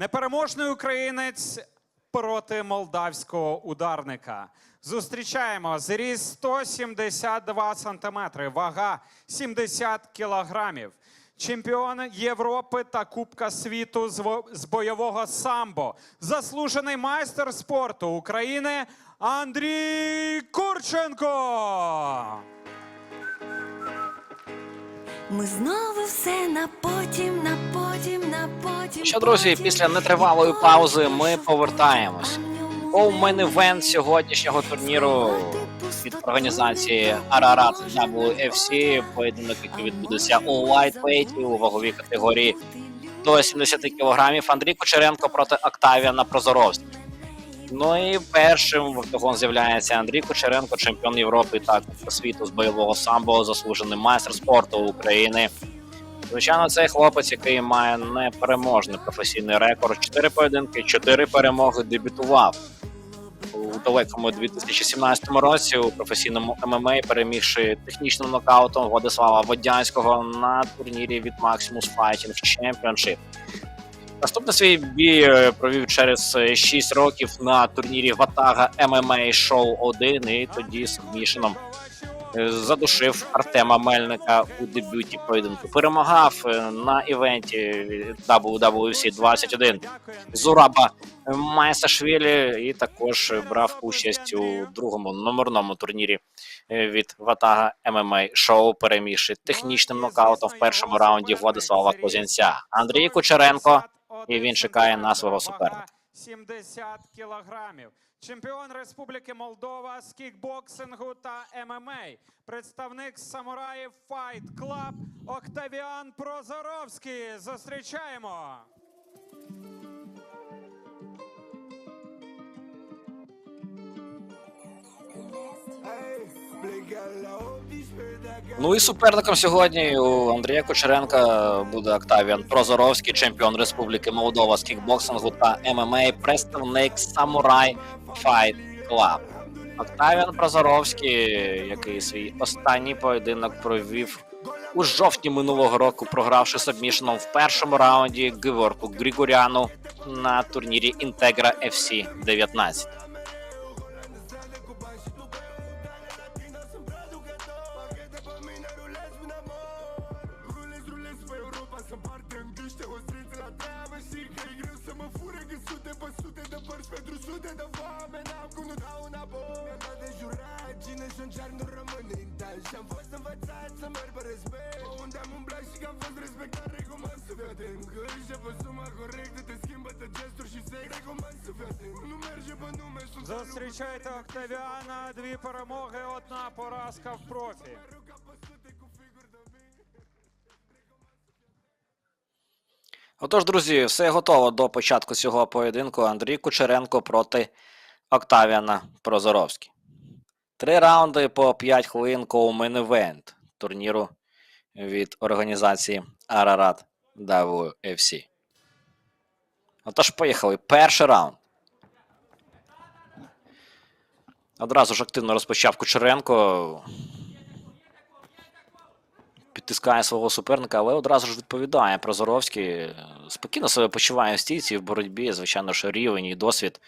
Непереможний українець проти молдавського ударника. Зустрічаємо зріст 172 сантиметри, вага 70 кілограмів. Чемпіон Європи та Кубка світу з бойового самбо. Заслужений майстер спорту України Андрій Курченко. Ми знову все на потім, на потім, на потім. Що, друзі, після нетривалої паузи ми повертаємось. Оумен івент сьогоднішнього турніру від організації Ararat WFC, поєдинок, який відбудеться у лайтвейті у ваговій категорії до 70 кг. Андрій Кучеренко проти Октавіана Прозоровського. Ну і першим в октагон з'являється Андрій Кучеренко, чемпіон Європи та світу з бойового самбо, заслужений майстер спорту України. Звичайно, цей хлопець, який має непереможний професійний рекорд. Чотири поєдинки, чотири перемоги дебютував у далекому 2017 році у професійному ММА, перемігши технічним нокаутом Владислава Водянського на турнірі від Maximus Fighting Championship. Наступний свій бій е, провів через 6 років на турнірі Ватага MMA Show 1 і тоді з мішаном е, задушив Артема Мельника у дебюті поєдинку. Перемагав е, на івенті WWC 21 Зураба Майсашвілі і також брав участь у другому номерному турнірі е, від Ватага ММА шоу, перемігши технічним нокаутом в першому раунді Владислава Козянця. Андрій Кучеренко, і він чекає на свого суперника. 70 кілограмів. Чемпіон Республіки Молдова з кікбоксингу та ММА. Представник самураїв Fight Club Октавіан Прозоровський. Зустрічаємо. Ну і суперником сьогодні у Андрія Кучеренка буде Октавіан Прозоровський, чемпіон Республіки Молдова з кікбоксингу та ММА, представник Samurai Fight Club. Октавіан Прозоровський, який свій останній поєдинок провів у жовтні минулого року, програвши сабмішеном в першому раунді Геворку Григоряну на турнірі Integra FC 19. Зустрічайте Октавіана. Дві перемоги, одна поразка в профі. Отож, друзі, все готово до початку цього поєдинку. Андрій Кучеренко проти Октавіана Прозоровський. Три раунди по 5 хвилин коумен івент турніру від організації Ararat WFC. Отож, поїхали. Перший раунд. Одразу ж активно розпочав Кучеренко. Підтискає свого суперника, але одразу ж відповідає Прозоровський. Спокійно себе почуває в стійці в боротьбі. Звичайно, що рівень і досвід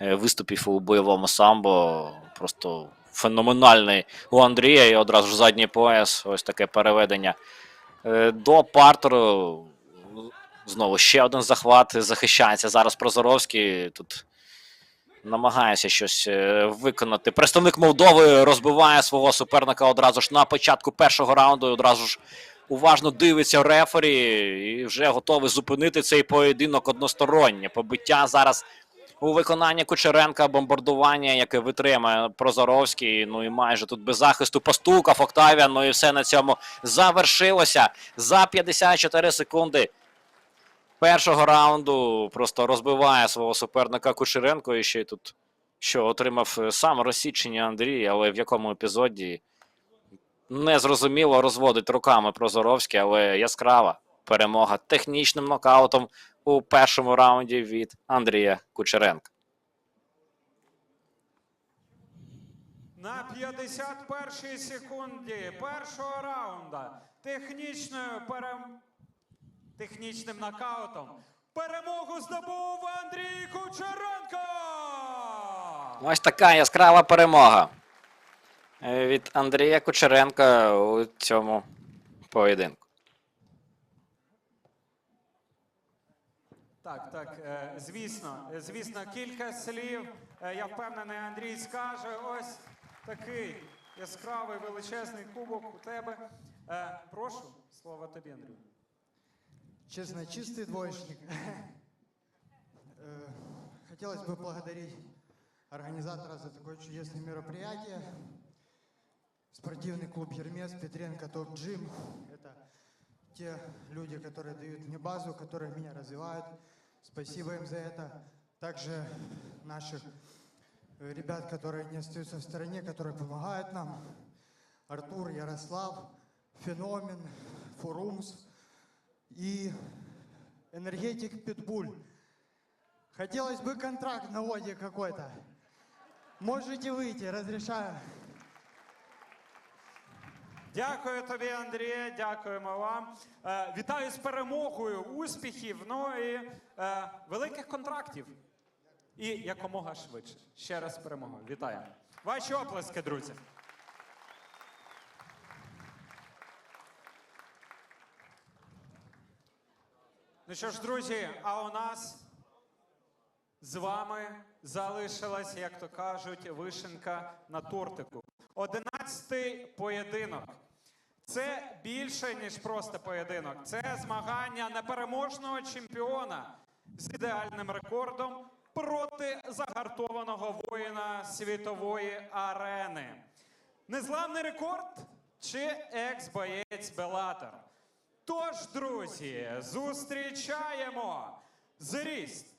е, виступів у бойовому самбо. Просто феноменальний у Андрія. І одразу ж задній пояс. Ось таке переведення. Е, До партеру. Знову ще один захват. Захищається зараз Прозоровський. Тут намагається щось е, виконати. Представник Молдови розбиває свого суперника одразу ж на початку першого раунду. і Одразу ж уважно дивиться рефері і вже готовий зупинити цей поєдинок одностороннє. Побиття зараз у виконанні Кучеренка, бомбардування, яке витримає Прозоровський. Ну і майже тут без захисту постукав Октавіан. Ну і все на цьому завершилося за 54 секунди першого раунду просто розбиває свого суперника Кучеренко і ще й тут що отримав сам розсічення Андрій, але в якому епізоді незрозуміло розводить руками Прозоровський, але яскрава перемога технічним нокаутом у першому раунді від Андрія Кучеренка. На 51-й секунді першого раунда технічною перем... технічним нокаутом Перемогу здобув Андрій Кучеренко! Ось така яскрава перемога е, від Андрія Кучеренка у цьому поєдинку. Так, так, е, звісно, е, звісно, кілька слів. Е, Я впевнений, Андрій скаже. Ось такий яскравий величезний кубок у тебе. Е, Прошу, слово тобі, Андрій. Честно, чистый двоечник. Э, Хотелось бы благодарить организатора за такое чудесное мероприятие. Спортивный клуб Ермес, Петренко Топ Джим. Это те люди, которые дают мне базу, которые меня развивают. Спасибо им за это. Также наших э, ребят, которые не остаются в стороне, которые помогают нам. Артур, Ярослав, Феномен, Фурумс и энергетик Питбуль. Хотелось бы контракт на воде какой-то. Можете выйти, разрешаю. Дякую тобі, Андрій. Дякуємо вам. Е, Вітаю з перемогою, успіхів, ну і е, великих контрактів. І якомога швидше. Ще раз перемога. Вітаю. Ваші оплески, друзі. Ну що ж, друзі, а у нас з вами залишилась, як то кажуть, вишенка на тортику. Одинадцятий поєдинок. Це більше, ніж просто поєдинок. Це змагання непереможного чемпіона з ідеальним рекордом проти загартованого воїна світової арени. Незламний рекорд чи екс-боєць Белатор? Тож, друзі, зустрічаємо зріст